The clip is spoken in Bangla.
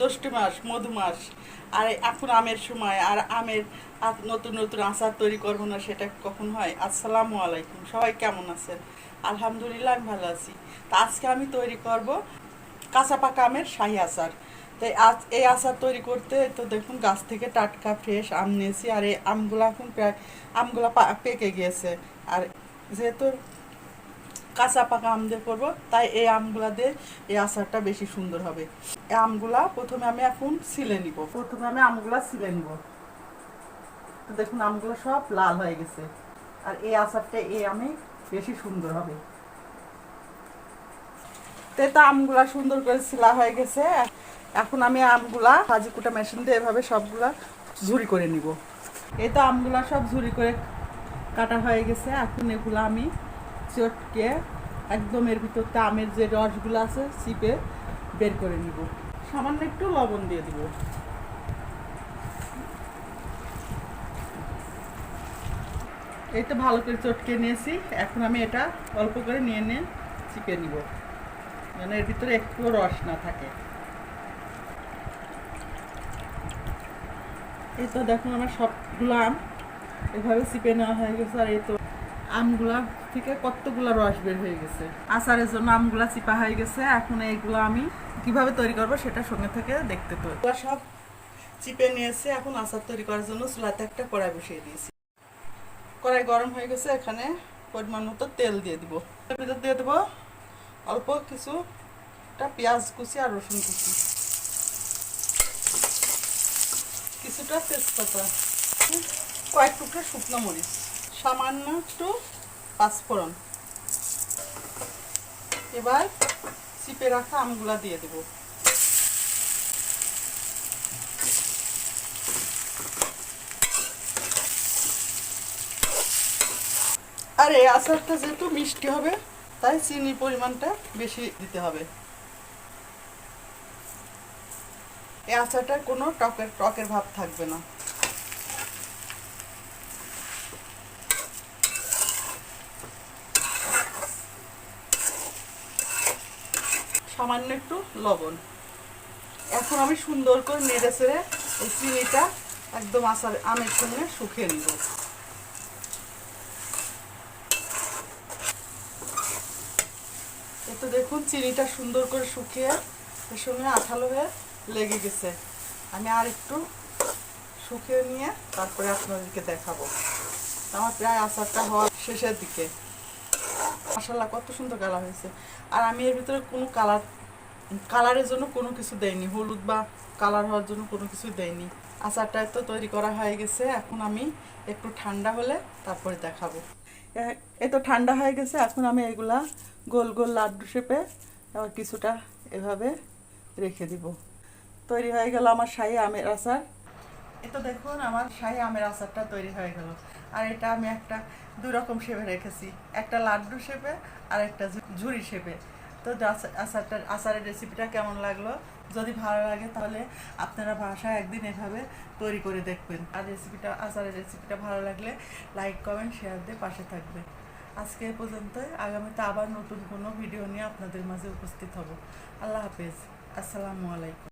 জ্যৈষ্ঠ মাস, মধু মাস, আর এখন আমের সময়, আর আমের নতুন নতুন আচার তৈরি করব না, সেটা কখন হয়? আসসালামু আলাইকুম, সবাই কেমন আছেন? আলহামদুলিল্লাহ আমি ভালো আছি। তা আজকে আমি তৈরি করব কাঁচা পাকা আমের শাহি আচার। তো আজ এই আচার তৈরি করতে, তো দেখুন, গাছ থেকে টাটকা, ফ্রেশ আম নিয়েছি, আর এই আমগুলো এখন প্রায় আমগুলো পেকে গিয়েছে। আর যেহেতু কাঁচা পাকা আম দিয়ে করব। তাই এই আমগুলা দিয়ে এই আচারটা বেশি সুন্দর হবে। এই আমগুলা প্রথমে আমি এখন ছিলে নিব। প্রথমে আমি আমগুলা ছিলে নিব। তো দেখুন, আমগুলো সব লাল হয়ে গেছে। আর এই আচারটা এই আমি বেশি সুন্দর হবে। তেতা আমগুলা সুন্দর করে ছিলা হয়ে গেছে। এখন আমি আমগুলা ভাজি কুটা মেশিন দিয়ে এভাবে সবগুলা ঝুরি করে নিব। এই তো আমগুলা সব ঝুরি করে কাটা হয়ে গেছে। এখন এগুলো আমি চটকে একদম এর ভিতরতে আমের যে রসগুলো আছে চিপে বের করে নিব। সামান্য একটু লবণ দিয়ে দিব। এই তো ভালো করে চটকে নিয়েছি। এখন আমি এটা অল্প করে নিয়ে নিয়ে চিপে নিব। যেন এর ভিতরে একটু রস না থাকে। এই তো দেখুন আমার সবগুলো আম এভাবে চিপে নেওয়া হয়ে গেছে আর এই তো আমগুলা থেকে কতগুলা রস বের হয়ে গেছে? আচারের জন্য আমগুলা চিপা হয়ে গেছে, এখন এইগুলো আমি কীভাবে তৈরি করব সেটা সঙ্গে থেকে দেখতে তো সব চিপে নিয়েছে, এখন আচার তৈরি করার জন্য চুলাতে একটা কড়াই বসিয়ে দিয়েছি। কড়াই গরম হয়ে গেছে, এখানে পরিমাণ মতো তেল দিয়ে দিব। ভিতর দিয়ে দেবো অল্প কিছুটা পেঁয়াজ কুচি আর রসুন কুচি। কিছুটা তেজপাতা, কয়েক টুকরো শুকনো মরিচ। সামান্য একটু পাঁচফোড়ন। এবার চিপে রাখা আমগুলা দিয়ে দেব। আর এই আচারটা যেহেতু মিষ্টি হবে, তাই চিনির পরিমাণটা বেশি দিতে হবে। এই আচারটার কোনো টকের টকের ভাব থাকবে না। সামান্য একটু লবণ। এখন আমি সুন্দর করে নেড়ে চেড়ে এই চিনিটা একদম আচার আমের সঙ্গে শুকিয়ে নিব। এতো দেখুন চিনিটা সুন্দর করে শুকিয়ে এর সঙ্গে আঠালো হয়ে লেগে গেছে। আমি আর একটু শুকিয়ে নিয়ে তারপরে আপনাদেরকে দেখাবো। আমার প্রায় আচারটা হওয়ার শেষের দিকে। মশাল্লা কত সুন্দর কালার হয়েছে। আর আমি এর ভিতরে কোনো কালার কালারের জন্য কোনো কিছু দেয়নি, হলুদ বা কালার হওয়ার জন্য কোনো কিছু দেয়নি। আচারটা তো তৈরি করা হয়ে গেছে, এখন আমি একটু ঠান্ডা হলে তারপরে দেখাবো। এ- তো ঠান্ডা হয়ে গেছে, এখন আমি এগুলা গোল গোল লাড্ডু শেপে আবার কিছুটা এভাবে রেখে দিব। তৈরি হয়ে গেল আমার শাহি আমের আচার। এটা দেখুন, আমার শাহি আমের আচারটা তৈরি হয়ে গেল। আর এটা আমি একটা দুই রকম শেপে রেখেছি, একটা লাড্ডু শেপে আর একটা ঝুড়ি শেপে। তো আচার- আচারটা আচারের রেসিপিটা কেমন লাগল? যদি ভালো লাগে তাহলে আপনারা বাসায় একদিন এভাবে তৈরি করে দেখবেন। আর রেসিপিটা আচারের রেসিপিটা ভালো লাগলে লাইক কমেন্ট শেয়ার দিয়ে পাশে থাকবে আজকে এ পর্যন্তই। আগামীতে আবার নতুন কোনো ভিডিও নিয়ে আপনাদের মাঝে উপস্থিত হব। আল্লাহ হাফেজ। আসসালামু আলাইকুম।